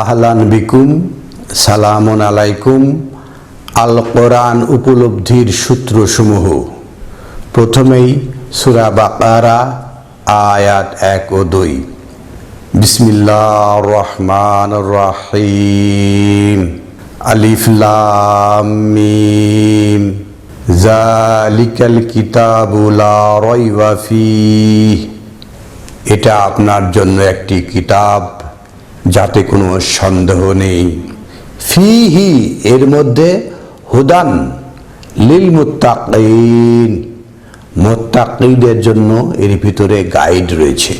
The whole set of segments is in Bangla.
আহলান বিকুম, সালামন আলাইকুম। আল কোরআন উপলব্ধির সূত্রসমূহ। প্রথমেই সুরা বাকারা, আয়াত এক ও দুই। বিসমিল্লাহ রহমান রাহিম আলিফ লাম মিম। জালিকাল কিতাবু লা রাইবা এটা আপনার জন্য একটি কিতাব। যাতে কোনো সন্দেহ নেই। ফিহি, এর মধ্যে হুদান লিল মুত্তাকিন। মোত্তাকিদের জন্য এর ভিতরে গাইড রয়েছে,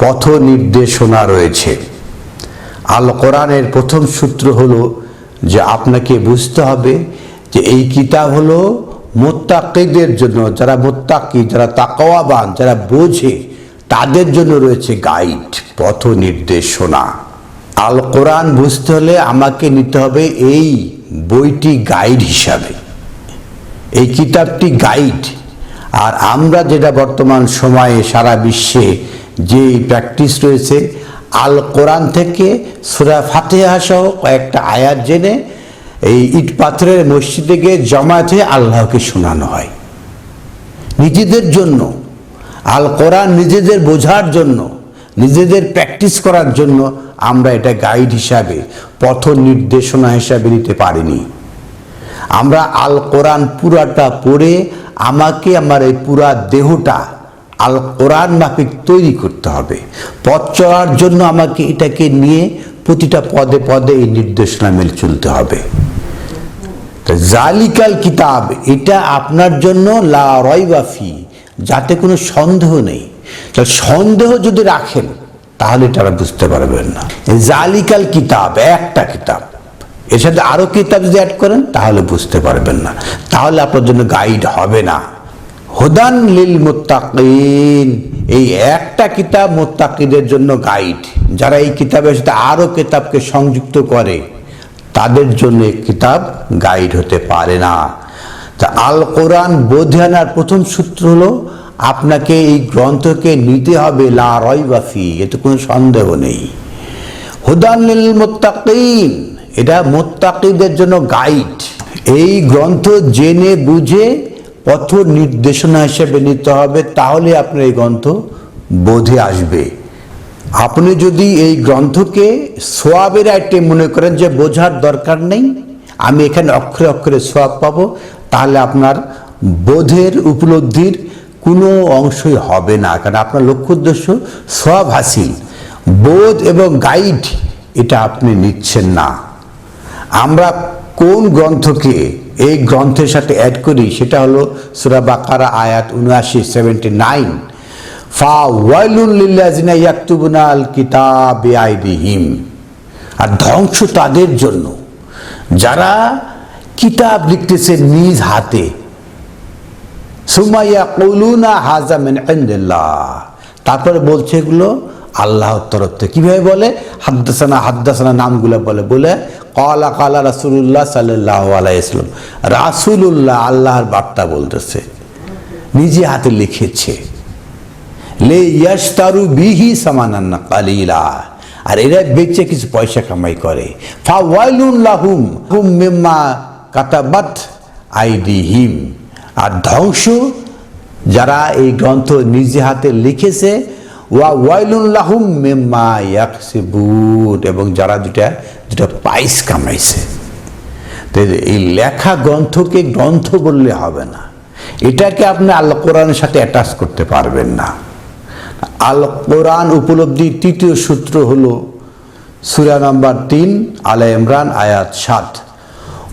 পথ নির্দেশনা রয়েছে। আল কোরআনের প্রথম সূত্র হলো যে আপনাকে বুঝতে হবে যে এই কিতাব হলো মোত্তাকিদের জন্য, যারা মোত্তাকি, যারা তাকওয়াবান, যারা বোঝে তাদের জন্য রয়েছে গাইড, পথ নির্দেশনা। আল কোরআন বুঝতে হলে আমাকে নিতে হবে এই বইটি গাইড হিসাবে। এই কিতাবটি গাইড। আর আমরা যেটা বর্তমান সময়ে সারা বিশ্বে যে প্র্যাকটিস রয়েছে আল কোরআন থেকে সুরা ফাতেহা সহ কয়েকটা আয়াত জেনে এই ইট পাথরের মসজিদে গিয়ে জমায়েত হয়ে আল্লাহকে শোনানো হয়। নিজেদের জন্য আল কোরআন নিজেদের বোঝার জন্য, নিজেদের প্র্যাকটিস করার জন্য আমরা এটা গাইড হিসাবে, পথ নির্দেশনা হিসাবে নিতে পারিনি। আমরা আল কোরআন পুরাটা পড়ে আমাকে আমার এই পুরা দেহটা আল কোরআন মাফিক তৈরি করতে হবে। পথ চলার জন্য আমাকে এটাকে নিয়ে প্রতিটা পদে পদে এই নির্দেশনা মেলে চলতে হবে। জালিকাল কিতাব, এটা আপনার জন্য লা রয় রয়বাফি যাতে কোনো সন্দেহ নেই। তা সন্দেহ যদি রাখেন, তাহলে তারা বুঝতে পারবেন না। জালিকাল কিতাব, একটা কিতাব। এর সাথে আরও কিতাব যদি অ্যাড করেন, তাহলে বুঝতে পারবেন না। তাহলে আপনার জন্য গাইড হবে না। হুদান লিল মুত্তাকিন, এই একটা কিতাব মুত্তাকিদের জন্য গাইড যারা এই কিতাবের সাথে আরও কিতাবকে সংযুক্ত করে, তাদের জন্য কিতাব গাইড হতে পারে না। তা আল কোরআন বোধে আনার প্রথম সূত্র হলো, আপনাকে এই গ্রন্থকে নিতে হবে, লা রয়বাফি এতে কোনো সন্দেহ নেই। হুদান লিল মুত্তাকিন, এটা মোত্তাকিদের জন্য গাইড। এই গ্রন্থ জেনে বুঝে পথ নির্দেশনা হিসেবে নিতে হবে, তাহলে আপনার এই গ্রন্থ বোধে আসবে। আপনি যদি এই গ্রন্থকে সোয়াবের আইটেম মনে করেন যে বোঝার দরকার নেই, আমি এখানে অক্ষরে অক্ষরে সোয়াব পাবো তাহলে আপনার বোধের উপলব্ধির কোনো অংশই হবে না, কারণ আপনার লক্ষ্য উদ্দেশ্য সোয়াব হাসিল। বোধ এবং গাইড এটা আপনি নিচ্ছেন না। আমরা কোন গ্রন্থকে এই গ্রন্থের সাথে অ্যাড করি সেটা হলো সুরা বাকারা আয়াত উনআশি সেভেন্টি নাইন ফা ওয়াইলুল লিল্লাজিনা ইয়াকতুবুনা আল কিতাব আইদিহিম আর ধ্বংস তাদের জন্য। যারা কিতাব লিখতেছে নিজ হাতে। সুমাইয়া কৌলুনা হাজা মিন তারপরে বলছে এগুলো আল্লাহর তরফ থেকে। কীভাবে বলে? হাদ্দাসানা হাদ্দাসানা নামগুলো বলে। বলে কলা কালা রাসুল্লাহ সাল্লাহ আলাইসলাম রাসুল্লাহ আল্লাহর বার্তা বলতেছে। নিজে হাতে লিখেছে। লে ইয়াস্তারু বিহি সামানান্না কালিলা। আর এরা বেচে কিছু পয়সা কামাই করে। ফা ওয়াইলুন লাহুম। হুম মিম্মা কাতাবাত আইডিহিম আর ধ্বংস, যারা এই গ্রন্থ নিজে হাতে লিখেছে, ওয়া ওয়াইলুল্লাহুম মেম্মা ইয়াকসিবুন, এবং যারা যেটা যেটা পাইস কামাইছে। এই লেখা গ্রন্থকে গ্রন্থ বললে হবে না। এটাকে আপনি আল্লাহ কোরআনের সাথে অ্যাটাচ করতে পারবেন না। আল কোরআন উপলব্ধির তৃতীয় সূত্র হল সুরা নাম্বার তিন, আলা ইমরান, আয়াত সাত।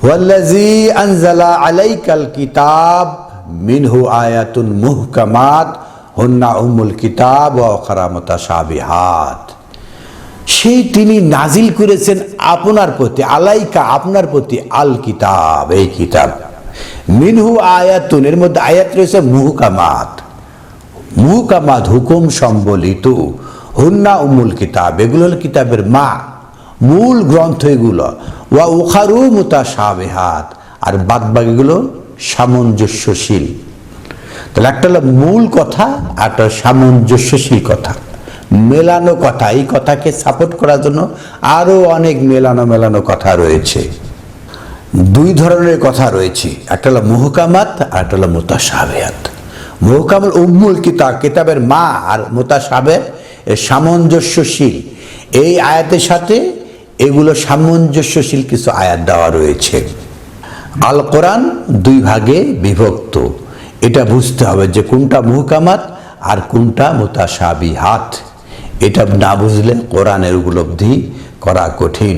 ওয়াল্লাজি আনজালা আলাইকাল কিতাব মিনহু আয়াতুন মুহকামাত, হন্না উম্মুল কিতাব ও খারামতা সেই তিনি নাজিল করেছেন আপনার প্রতি, আলাইকা আপনার প্রতি আল কিতাব, এই কিতাব। মিনহু আয়াতুন, এর মধ্যে আয়াত রয়েছে মুহকামাত। মুহকামাত হুকুম সম্বলিত, হুন্না উমুল কিতাব, এগুলো হলো কিতাবের মা, মূল গ্রন্থ এগুলো। ওয়া উখারু মুতা সাবেহাত আর বাদ বাকিগুলো সামঞ্জস্যশীল। তাহলে একটা হলো মূল কথা, আর একটা সামঞ্জস্যশীল কথা। মেলানো কথা, এই কথাকে সাপোর্ট করার জন্য আরও অনেক মেলানো মেলানো কথা রয়েছে। দুই ধরনের কথা রয়েছে। একটা হলো মুহকামাত, আর একটা হলো মোতাসাবেয়াত মুহকামুল উম্মুল কিতাব, কিতাবের মা আর মোতাসাবে এর সামঞ্জস্যশীল। এই আয়াতের সাথে এগুলো সামঞ্জস্যশীল কিছু আয়াত দেওয়া রয়েছে। আল কোরআন দুই ভাগে বিভক্ত। এটা বুঝতে হবে যে কোনটা মুহকামাত আর কোনটা মোতাসাবি হাত এটা না বুঝলে কোরআনের উপলব্ধি করা কঠিন।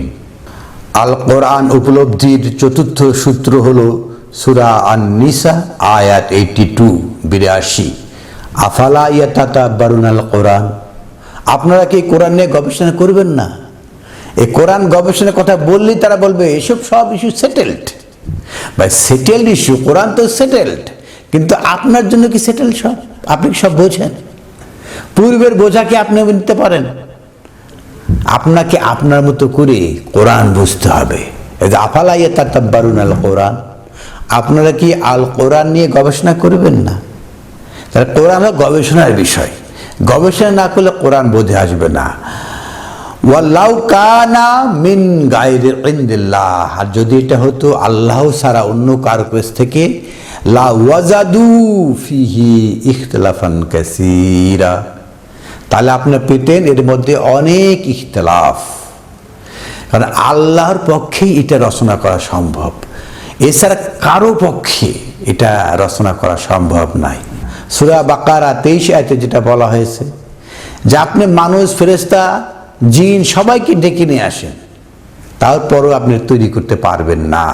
আল কোরআন উপলব্ধির চতুর্থ সূত্র হল সুরা আন নিসা আয়াত এইটি টু বিরাশি। আফালা ইয়াতা বারুন আল কোরআন? আপনারা কি কোরআন নিয়ে গবেষণা করবেন না? এই কোরআন গবেষণার কথা বললেই তারা বলবে, এসব সব ইস্যু সেটেলড বা সেটেলড ইস্যু কোরআন তো সেটেলড কিন্তু আপনার জন্য কি সেটেল সব? আপনি কি সব বোঝেন? পূর্বের বোঝাকে আপনি নিতে পারেন? আপনাকে আপনার মতো করে কোরআন বুঝতে হবে। আফালাইয়া তাত্তাব্বারুন আল কোরআন আপনারা কি আল কোরআন নিয়ে গবেষণা করবেন না? তাহলে কোরআন গবেষণার বিষয়। গবেষণা না করলে কোরআন বোঝে আসবে না। কানা মিন আর যদি এটা হতো আল্লাহ ছাড়া অন্য কারও থেকে, লা ওয়াজাদু ফিহি ইখতিলাফান কাসীরা। তাহলে আপনার পেতেন এর মধ্যে অনেক ইখতলাফ। কারণ আল্লাহর পক্ষেই এটা রচনা করা সম্ভব। এছাড়া কারও পক্ষে এটা রচনা করা সম্ভব নাই। সুরা বাকারা তেইশ আয়তে যেটা বলা হয়েছে, যে আপনি মানুষ ফেরেস্তা জিন সবাইকে ডেকে নিয়ে আসেন তারপরও আপনি তৈরি করতে পারবেন না।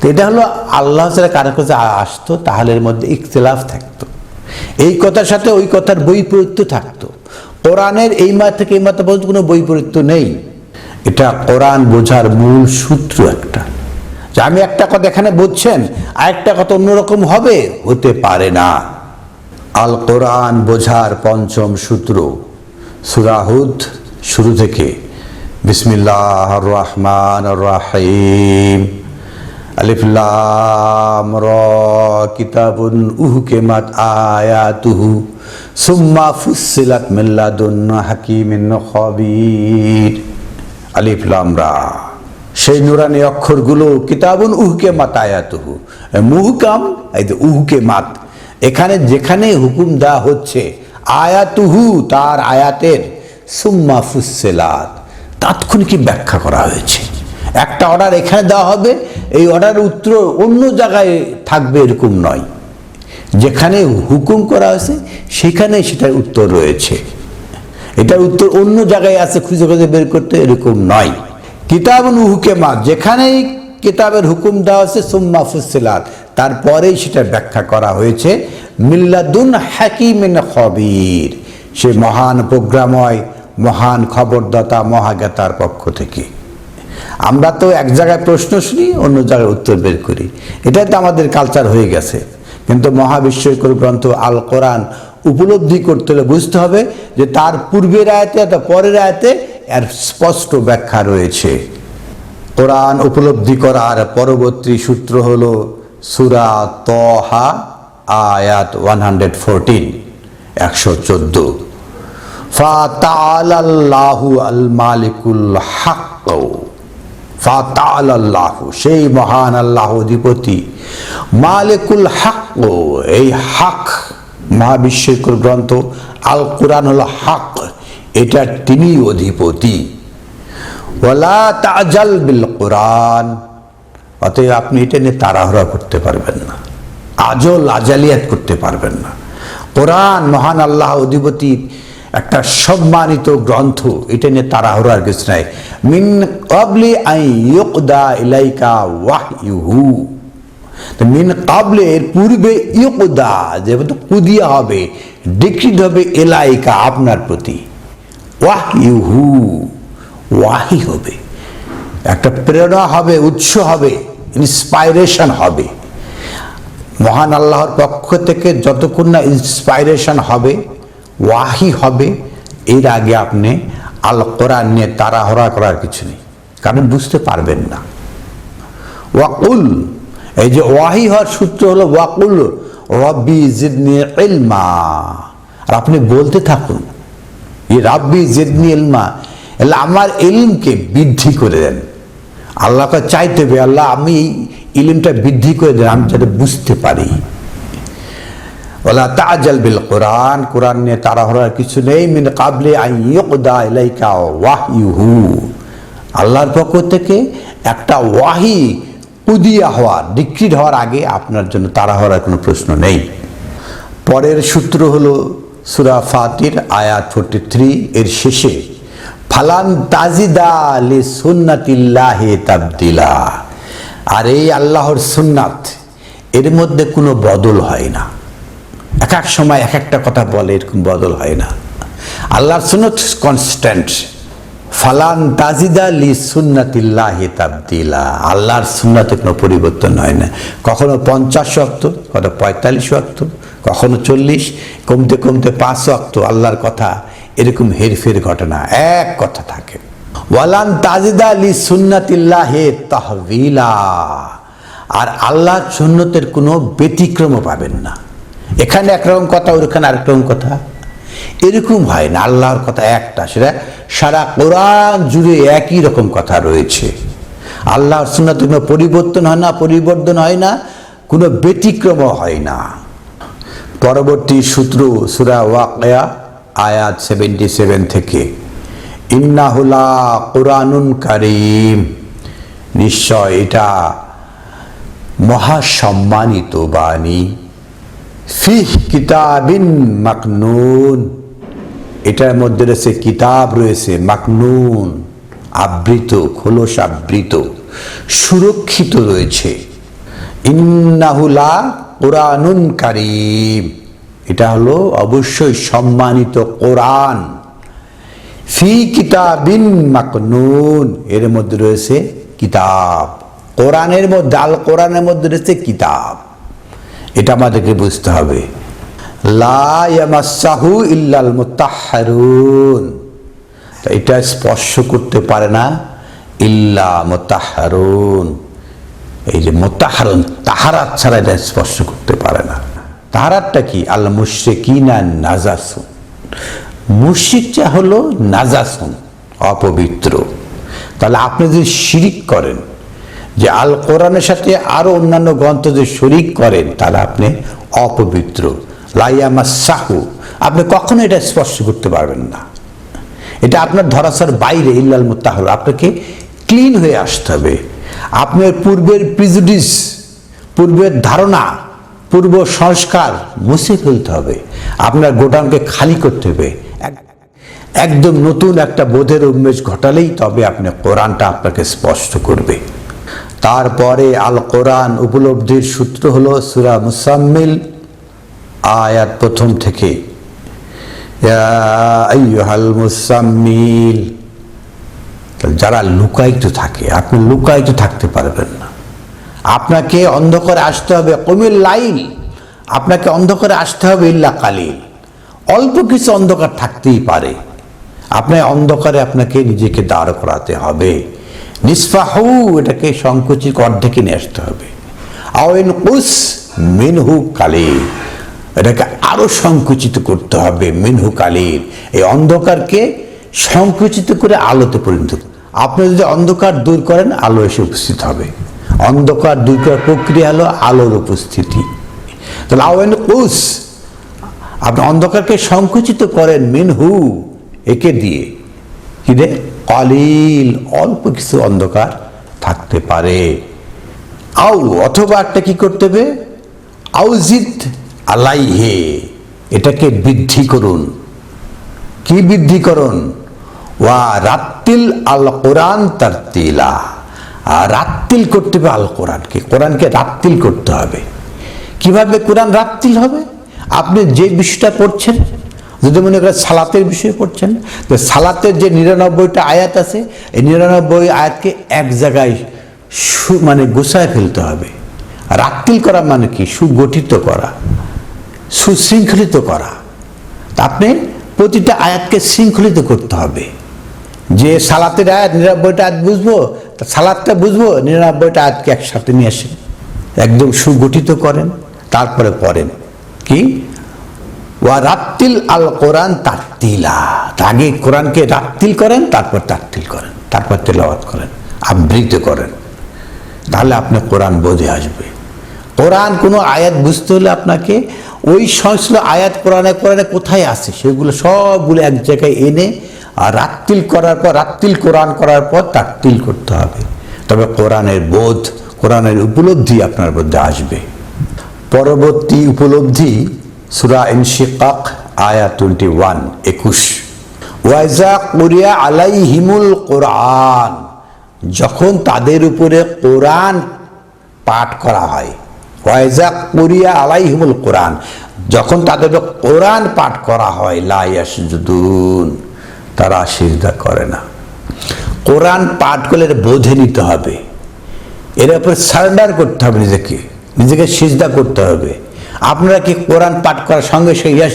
তো এটা হলো আল্লাহ ছাড়া কারও কাছে আসতো তাহলে এর মধ্যে ইখতলাফ থাকতো। এই কথার সাথে ওই কথার বৈপরীত্য থাকতো। কোরআনের এই মাত থেকে এই মাত্রা পর্যন্ত কোনো বৈপরীত্য নেই। এটা কোরআন বোঝার মূল সূত্র একটা। যে আমি একটা কথা এখানে বুঝছেন আর একটা কথা অন্যরকম হবে, হতে পারে না। আল কোরআন বোঝার পঞ্চম সূত্র সুরাহুদ শুরু থেকে। বিসমিল্লাহ রহমান রাহিম আলিফলাম র কিতাবুন উহুকেমাত আয়াতুহু। সুম্মা ফুসিলাত মিল্লাদুন হাকিমিন খবির। আলিফলাম রা। সেই নুরানি অক্ষরগুলো কিতাবুন উহুকে মাত আয়াতুহু। মুহুকাম, এই যে উহুকে মাত এখানে যেখানে হুকুম দেওয়া হচ্ছে, আয়াতুহু, তার আয়াতের সুম্মা ফুসেলাত তাৎক্ষণিক ব্যাখ্যা করা হয়েছে। একটা অর্ডার এখানে দেওয়া হবে, এই অর্ডার উত্তর অন্য জায়গায় থাকবে এরকম নয়। যেখানে হুকুম করা হয়েছে, সেখানে সেটার উত্তর রয়েছে। এটার উত্তর অন্য জায়গায় আছে, খুঁজে খুঁজে বের করতে এরকম নয়। কিতাব হুকেমা, যেখানেই কিতাবের হুকুম দেওয়া হয়েছে, সুম্মা ফুসিলাত তারপরেই সেটা ব্যাখ্যা করা হয়েছে। মিল্লাদুন হাকিমিন খবির, সে মহান প্রোগ্রাময় মহান খবরদাতা, মহাজ্ঞাতার পক্ষ থেকে। আমরা তো এক জায়গায় প্রশ্ন শুনি, অন্য জায়গায় উত্তর বের করি। এটাই তো আমাদের কালচার হয়ে গেছে। কিন্তু মহাবিশ্বের মহাবিশ্বকর গ্রন্থ আল কোরআন উপলব্ধি করতে হলে বুঝতে হবে যে তার পূর্বের আয়তে অথবা পরের আয়তে এর স্পষ্ট ব্যাখ্যা রয়েছে। কোরআন উপলব্ধি করার পরবর্তী সূত্র হল সুরা তহা, আয়াত ওয়ান হান্ড্রেড ফোরটিন একশো চোদ্দ। ফাতালাল্লাহু আল মালিকুল হাক্ক। ফাতালাল্লাহু সেই মহান আল্লাহ অধিপতি। মালিকুল হাক্ক, এই হাক মহাবিশ্বকর গ্রন্থ আল কোরআন হল হাক এটা তিনি অধিপতি। ওয়ালা তাজাল বিল কোরআন অতএব আপনি এটা নিয়ে তাড়াহুড়া করতে পারবেন না। আজল আজালিয়াত করতে পারবেন না। কোরআন মহান আল্লাহ অধিপতির একটা সম্মানিত গ্রন্থ, এটা নিয়ে তাড়াহুড়ার কিছু নাই। মিন কবলি আই ইউকদা ইলাইকা ওয়াহ ইউহু মিন কাবলে এর পূর্বে ইউকদা, যেহেতু কুদিয়া হবে ডিক্রিড হবে এলাইকা আপনার প্রতি। ওয়াহ ইউহু ওয়াহি হবে। একটা প্রেরণা হবে, উৎস হবে, ইন্সপাইরেশন হবে। মহান আল্লাহর পক্ষ থেকে যতক্ষণ না ইন্সপাইরেশন হবে ওয়াহি হবে, এর আগে আপনি আল কোরআন নিয়ে তাড়াহড়া করার কিছু নেই। কারণ বুঝতে পারবেন না। ওয়াকুল, এই যে ওয়াহি হওয়ার সূত্র হলো ওয়াকুল, রব্বি জিদনি ইলমা। আর আপনি বলতে থাকুন এই রাব্বি জেদনি এলমা এলে আমার এলমকে বৃদ্ধি করে দেন। আল্লাহকে চাইতে হবে, আল্লাহ আমি ইলিমটা বৃদ্ধি করে দেন, আমি যাতে বুঝতে পারি। ওলা তাজাল বিল কোরআন কোরআন নিয়ে তাড়াহড়ার কিছু নেই, মিন কাবলে আইয়ুকদা ইলাইকা ওয়াহইহু। আল্লাহর পক্ষ থেকে একটা ওয়াহি উদিয়া হওয়ার ডিক্রিড হওয়ার আগে আপনার জন্য তাড়াহড়ার কোনো প্রশ্ন নেই। পরের সূত্র হলো সুরা ফাতির আয়া ফোর্টি থ্রি এর শেষে, ফালান তাজিদা লি সুন্নাতিল্লাহে তাবদিলা। আর এই আল্লাহর সুন্নাত, এর মধ্যে কোনো বদল হয় না। এক এক সময় এক একটা কথা বলে, এরকম বদল হয় না। আল্লাহর সুনত কনস্ট্যান্ট ফালান তাজিদা লি সুন্নাতিল্লাহ তাবদিলা। আল্লাহর সুন্নাতে কোনো পরিবর্তন হয় না। কখনো পঞ্চাশ অক্ত কখনো পঁয়তাল্লিশ অক্ত কখনো চল্লিশ, কমতে কমতে পাঁচ অক্ত আল্লাহর কথা, এরকম হেরফের ঘটনা, এক কথা থাকে। ওয়ালান তাজিদা লি সুন্নাতিল্লাহ তাহবিলা। আর আল্লাহর সুন্নতের কোনো ব্যতিক্রমও পাবেন না। এখানে একরকম কথা ওখানে আরেক রকম কথা। এরকম হয় না, আল্লাহর কথা একটা, সেটা সারা কোরআন জুড়ে একই রকম কথা রয়েছে। আল্লাহর সুন্নাতে কোনো পরিবর্তন হয় না, পরিবর্তন হয় না, কোনো ব্যতিক্রমও হয় না। পরবর্তী সূত্র, সুরা ওয়াকয়া, আয়াত সেভেন্টি সেভেন থেকে ইন্নাহুলা কোরআনুন কারিম। নিশ্চয় এটা মহাসম্মানিত বাণী। ফিহ কিতাবিন মাকনুন। এটার মধ্যে রয়েছে কিতাব, রয়েছে মাকনুন, আবৃত, খোলস আবৃত, সুরক্ষিত রয়েছে। ইন্নাহুলা কোরআনুন কারিম। এটা হলো অবশ্যই সম্মানিত কোরআন। ফি কিতাবিন মাকনুন। এর মধ্যে রয়েছে কিতাব। কোরআনের মধ্যে, আল কোরআনের মধ্যে রয়েছে কিতাব। এটা আমাদেরকে বুঝতে হবে। ইল্লাল মোতাহারুন এটা স্পর্শ করতে পারে না। ইল্লা মোতাহারুন এই যে মোতাহারুন তাহারাত ছাড়া এটা স্পর্শ করতে পারে না। তাহারাতটা কি? আল্লাহ মুশ্রিকিনা নাজাসুন। মুশিকটা হলো নাজাসুন, অপবিত্র। তাহলে আপনি যদি শিরিক করেন যে আল কোরআনের সাথে আরও অন্যান্য গ্রন্থ যে শরিক করেন তাহলে আপনি অপবিত্র। লাইয়ামা সাহু আপনি কখনো এটা স্পর্শ করতে পারবেন না। এটা আপনার ধরাসার বাইরে, ইল্লাল মুতাহর আপনাকে ক্লিন হয়ে আসতে হবে। আপনার পূর্বের প্রিজুডিস পূর্বের ধারণা, পূর্ব সংস্কার মুছে ফেলতে হবে। আপনার গোডাউনকে খালি করতে হবে। একদম নতুন একটা বোধের উন্মেষ ঘটালেই তবে আপনি কোরআনটা আপনাকে স্পষ্ট করবে। তারপরে আল কোরআন উপলব্ধির সূত্র হলো সুরা মুসাম্মিল, আয়াত প্রথম থেকে। মুসাম্মিল। যারা লুকায়িত থাকে, আপনি লুকায়িত থাকতে পারবেন না। আপনাকে অন্ধকারে আসতে হবে কমিল লাইল, আপনাকে অন্ধকারে আসতে হবে ইল্লা কালিল। অল্প কিছু অন্ধকার থাকতেই পারে। আপনার অন্ধকারে আপনাকে নিজেকে দাঁড় করাতে হবে। নিষ্পাহু এটাকে সংকুচিত অর্ধেকে নিয়ে আসতে হবে। আওয়েন কুস মিনহু কালিল, এটাকে আরও সংকুচিত করতে হবে মিনহু কালিল। এই অন্ধকারকে সংকুচিত করে আলোতে পরিণত আপনি যদি অন্ধকার দূর করেন, আলো এসে উপস্থিত হবে। অন্ধকার দূর করার প্রক্রিয়া হলো আলোর উপস্থিতি। তাহলে আওয়েন কুস, আপনি অন্ধকারকে সংকুচিত করেন মিনহু, একে দিয়ে। কি রে কলিল অল্প কিছু অন্ধকার থাকতে পারে। আউ অথবা একটা কি করতে হবে? আউজিত আলাইহে, এটাকে বৃদ্ধি করুন। কি বৃদ্ধি করুন? ওয়া রাত্তিল আল কোরআন তার তিলা রাত্তিল করতে হবে আল কোরআনকে। কোরআনকে রাত্তিল করতে হবে। কীভাবে কোরআন রাত্তিল হবে? আপনি যে বিষয়টা পড়ছেন যদি মনে করেন সালাতের বিষয়ে পড়ছেন, তো সালাতের যে নিরানব্বইটা আয়াত আছে, এই নিরানব্বই আয়াতকে এক জায়গায় সু মানে গোছায় ফেলতে হবে। রাত্তিল করা মানে কি? সুগঠিত করা, সুশৃঙ্খলিত করা। আপনি প্রতিটা আয়াতকে শৃঙ্খলিত করতে হবে। যে সালাতের আয়াত, নিরানব্বইটা আয়াত বুঝব, তা সালাদটা বুঝব, নিরানব্বইটা আয়াতকে একসাথে নিয়ে আসেন। একদম সুগঠিত করেন, তারপরে পড়েন। কি? ওয়া রাত্তিল আল কোরআন তাত্তিলা। আগে কোরআনকে রাত্তিল করেন, তারপর তাত্তিল করেন, তারপর তেলাওয়াত করেন, আবৃত করেন। তাহলে আপনি কোরআন বোঝে আসবে। কোরআন কোনো আয়াত বুঝতে হলে আপনাকে ওই সংশ্লিষ্ট আয়াত কোরআনে কোরআনে কোথায় আছে সেগুলো সবগুলো এক জায়গায় এনে আর রাত্তিল করার পর, রাত্তিল কোরআন করার পর তাত্তিল করতে হবে। তবে কোরআনের বোধ, কোরআনের উপলব্ধি আপনার মধ্যে আসবে। পরবর্তী উপলব্ধি সুরা ইনশিকাক, আয়া টোয়েন্টি ওয়ান একুশ ওয়াইজা কোরিয়া আলাই হিমুল কোরআন, যখন তাদের উপরে কোরআন পাঠ করা হয়। ওয়াইজা কোরিয়া আলাই হিমুল কোরআন, যখন তাদের কোরআন পাঠ করা হয় লাইয়াসজুদুন তারা সিজদা করে না। কোরআন পাঠ করলে এটা বোঝে নিতে হবে। এর উপরে সারেন্ডার করতে হবে নিজেকে। নিজেকে সিজদা করতে হবে। আপনারা কি কোরআন পাঠ করার সঙ্গে সঙ্গে ইয়াস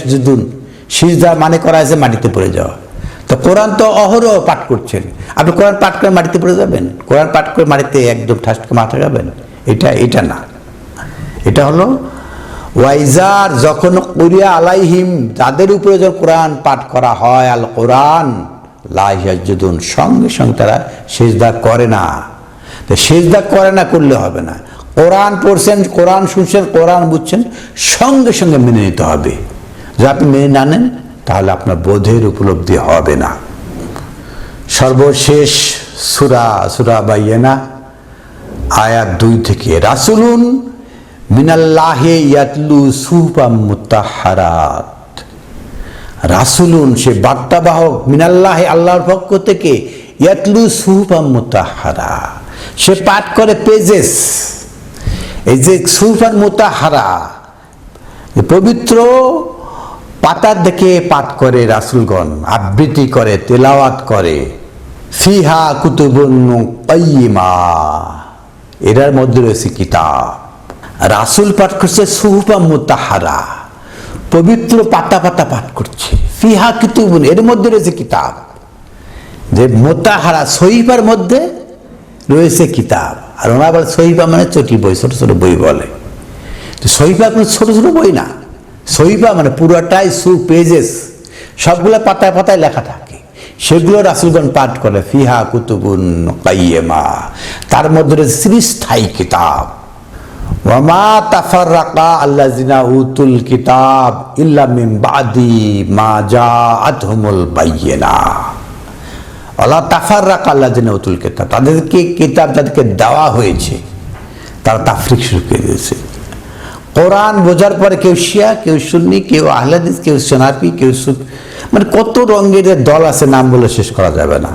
সিজদা মানে করা আছে মাটিতে পড়ে যাওয়া। তো কোরআন তো অহরহ পাঠ করছেন। আপনি কোরআন পাঠ করে মাটিতে পড়ে যাবেন? কোরআন পাঠ করে মাটিতে একদম ঠাসকে মাথা যাবেন এটা এটা না। এটা হলো ওয়াইজার যখন কোরিয়া আলাইহিম যাদের উপরে যখন কোরআন পাঠ করা হয়, আল কোরআন লাইহাজুদুন সঙ্গে সঙ্গে তারা সেজদা করে না। তো সেজদা করে না, করলে হবে না। কোরআন পড়ছেন, কোরআন শুনছেন, কোরআন বুঝছেন, সঙ্গে সঙ্গে মেনে নিতে হবে। যদি আপনি মেনে না নেন, তাহলে আপনার বোধের উপলব্ধি হবে না। সর্বশেষ সুরা সুরা বা বাইয়েনা, আয়াত দুই থেকে, রাসুলুন মিনাল্লাহে ইয়াতলু সুপাম মুতাহারাত রাসুলুন, সে বার্তাবাহক মিনাল্লাহে, আল্লাহর পক্ষ থেকে ইয়াতলু সুপাম মুতাহারা সে পাঠ করে পেজেস এই যে সুফান মুতাহারা পবিত্র পাতার দেখে পাঠ করে রাসুলগণ, আবৃত্তি করে, তেলাওয়াত করে, ফিহা কুতুবুন কাইয়িমা এটার মধ্যে রয়েছে কিতাব। রাসুল পাঠ করছে সুহুপা মুতাহারা, পবিত্র পাতা পাতা পাঠ করছে, ফিহা কিতুবুন, এর মধ্যে রয়েছে কিতাব। যে মোতাহারা, সহিফার মধ্যে রয়েছে কিতাব। আর ওনার আবার সহিফা মানে চটি বই, ছোট ছোট বই বলে। তো সহিফা কোনো ছোট ছোট বই না। সহিফা মানে পুরোটাই সু পেজেস। সবগুলো পাতায় পাতায় লেখা থাকে। সেগুলো রাসুলগণ পাঠ করে, ফিহা কুতুবুন কাইয়েমা তার মধ্যে রয়েছে চিরস্থায়ী কিতাব। ওয়ামা তাফাররাকা আল্লাযিনা উতুল কিতাব ইল্লা বাদি মা জাআতহুমুল বায়্যিনা আল্লাহ তাফার রাখা আল্লাহ জেনে উতুল কিতাব। তাদেরকে কিতাব তাদেরকে দেওয়া হয়েছে। তারা তাফরিক শুরু করে দিয়েছে। কোরআন বোঝার পরে কেউ শিয়া, কেউ সুন্নি, কেউ আহলাদিস, কেউ সোনাপি কেউ মানে কত রঙের দল আছে, নাম বলে শেষ করা যাবে না।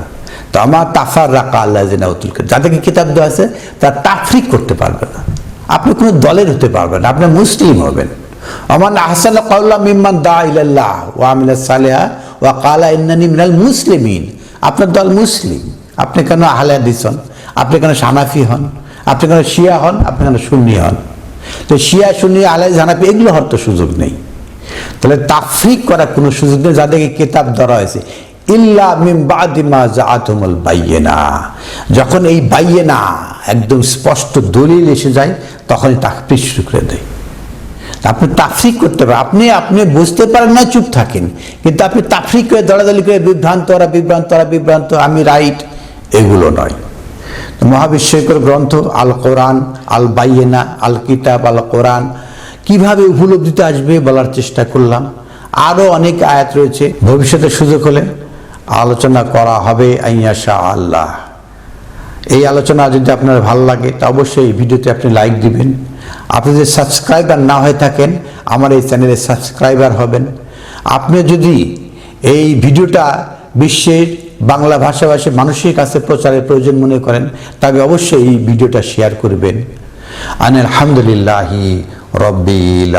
তো আমার তাফার রাখা আল্লাহ জেনা উতুল কিতাব। যাদেরকে কিতাব দেওয়া আছে, তারা তাফরিক করতে পারবে না। আপনি কোনো দলের হতে পারবেন না। আপনি মুসলিম হবেন। আমার আহসান কাউল্লা মিম্মান দা ইলাল্লাহ ওয়া আমিলা সালেহা ওয়া কালা ইন্নানি মিনাল মুসলিমিন। আপনার দল মুসলিম, আপনি কেন আহলে হাদিস হন? আপনি কেন সানাফি হন? আপনি কেন শিয়া হন? আপনি কেন সুন্নি হন? তো শিয়া, সুন্নি, আহলে হানাফি এগুলো হওয়ার তো সুযোগ নেই। তাহলে তাফরিক করার কোনো সুযোগ নেই, যাদেরকে কেতাব ধরা হয়েছে। ইল্লা মিম বাদিমা জাআতুমুল বাইয়িনা। যখন এই বাইয়িনা একদম স্পষ্ট দলিল এসে যায়, তখনই তাকফির শুরু করে দেয়। আপনি তাফরিক করতে পারেন। আপনি আপনি বুঝতে পারেন না, চুপ থাকেন। কিন্তু আপনি তাফরিক করে দলাদলি করে বিভ্রান্ত ওরা বিভ্রান্ত ওরা, বিভ্রান্ত, আমি রাইট, এগুলো নয়। মহাবিশ্বকর গ্রন্থ আল কোরআন আল বাইয়েনা আল কিতাব আল কোরআন কীভাবে উপলব্ধিতে আসবে বলার চেষ্টা করলাম। আরও অনেক আয়াত রয়েছে ভবিষ্যতে সুযোগ হলে আলোচনা করা হবে আইয়াশা আল্লাহ এই আলোচনা যদি আপনার ভালো লাগে, তা অবশ্যই ভিডিওতে আপনি লাইক দিবেন। আপনি যদি সাবস্ক্রাইবার না হয়ে থাকেন, আমার এই চ্যানেলে সাবস্ক্রাইবার হবেন। আপনি যদি এই ভিডিওটা বিশ্বের বাংলা ভাষাভাষী মানুষের কাছে প্রচারের প্রয়োজন মনে করেন, তবে অবশ্যই এই ভিডিওটা শেয়ার করবেন। আন আলহামদুলিল্লাহি রব্বিল